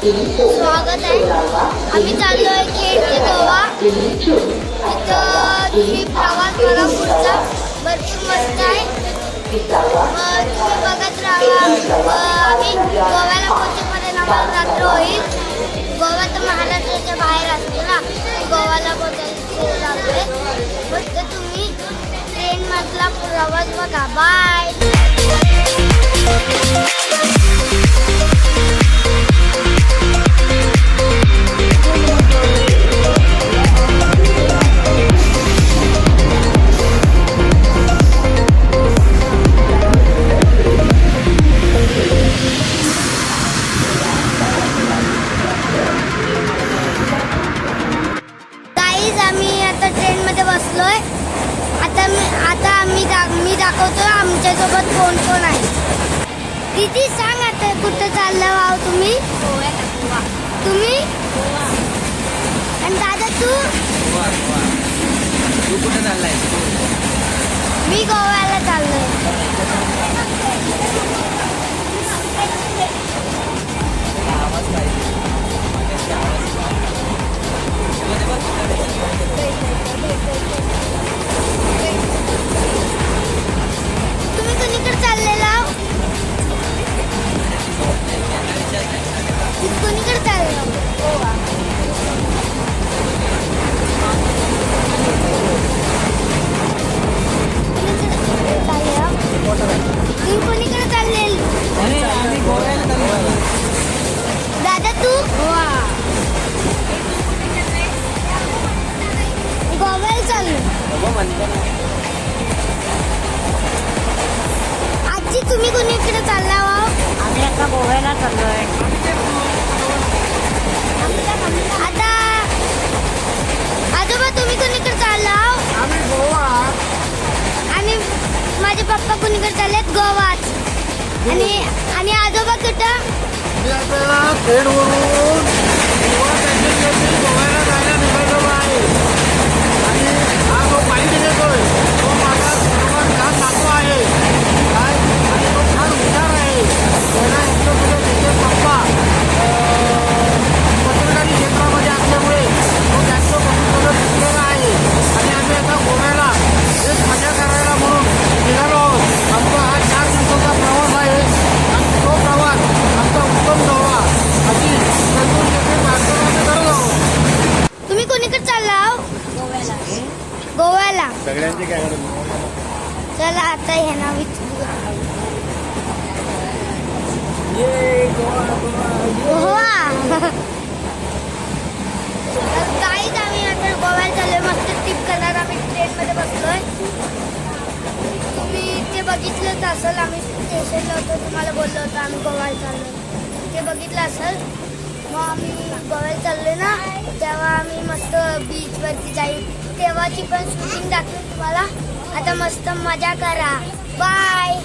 स्वागत आहे. आम्ही चाललो आहे खेड ते गोवा तिथं ही प्रवास मला पुढचा. भरपूर मस्त आहे. मग तुम्ही बघत राहा. आम्ही गोव्याला पोहोचेपर्यंत आम्हाला रात्र होईल. गोवा तर महाराष्ट्राच्या बाहेर असते ना. गोव्याला पोहोचायला जातोय. फक्त तुम्ही ट्रेनमधला प्रवास बघा. बाय दाखवतो आमच्यासोबत कोण कोण आहे? किती सांग आता कुठं चाललं वाव तुम्ही? तुम्ही? आणि दादा तू? तुम्ही कोणीकडे चालला वा आम्ही आता गोव्याला चाललोय. आता आजोबा तुम्ही कोणीकडे चालला आम्ही गोवा. आणि माझे पप्पा कोणीकडे चाललेत? गोवाच आणि आणि आजोबा कुठं? मी आता खेडवरून सगळ्यांची काय चला आता हे तर काहीच आम्ही आता गोव्याला चाललोय. मस्त ट्रिप करणार आम्ही. ट्रेनमध्ये बसलोय. तुम्ही ते बघितलंच असेल आम्ही स्टेशनला होतो तुम्हाला बोललो होतो आम्ही गोव्याला चाललोय. ते बघितलं असेल मग आम्ही गोव्याला चाललोय ना तेव्हा आम्ही मस्त बीचवरती जाईल तेव्हाची पण शूटिंग दाखवेल तुम्हाला. आता मस्त मजा करा. बाय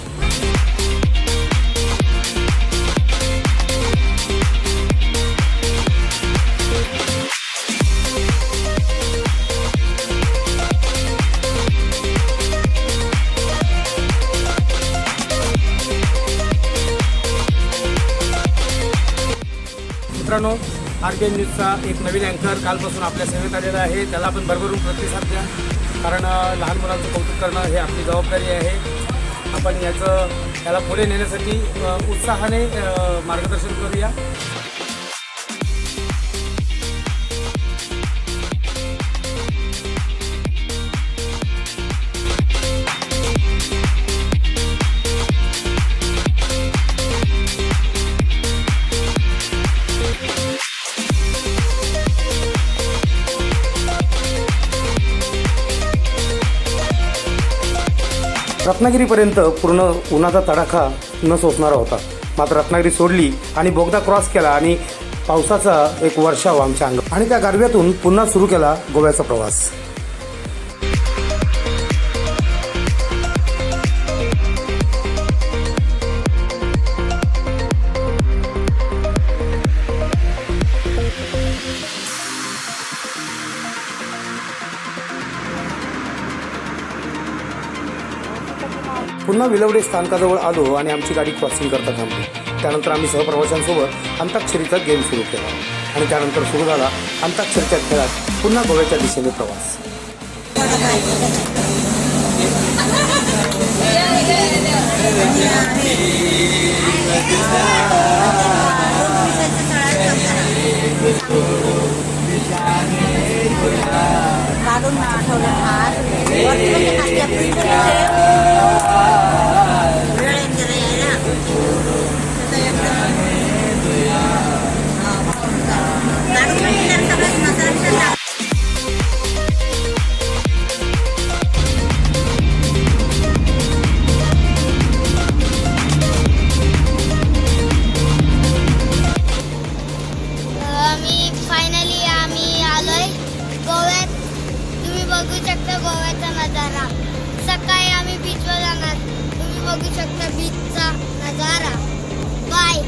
मित्रांनो आर के न्यूजचा एक नवीन अँकर कालपासून आपल्या सेवेत आलेला आहे. त्याला आपण भरभरून प्रतिसाद द्या. कारण लहान मुलांचं कौतुक करणं हे आपली जबाबदारी आहे. आपण याचं त्याला पुढे नेण्यासाठी उत्साहाने मार्गदर्शन करूया. रत्नागिरीपर्यंत पूर्ण उन्हाचा तडाखा न सोसणारा होता. मात्र रत्नागिरी सोडली आणि बोगदा क्रॉस केला आणि पावसाचा एक वर्षाव आमच्या अंग आणि त्या गारव्यातून पुन्हा सुरू केला गोव्याचा प्रवास. पुन्हा विलवडे स्थानकाजवळ आलो आणि आमची गाडी क्रॉसिंग करता थांबली. त्यानंतर आम्ही सहप्रवाशांसोबत अंताक्षरीचा गेम सुरू केला. आणि त्यानंतर सुरू झाला अंताक्षरीच्या खेळात पुन्हा गोव्याच्या दिशेने प्रवास. काढून आठवलं शकता गोव्याचा नजारा. सकाळी आम्ही बीचवर जाणार. तुम्ही बघू शकता बीचचा नजारा. बाय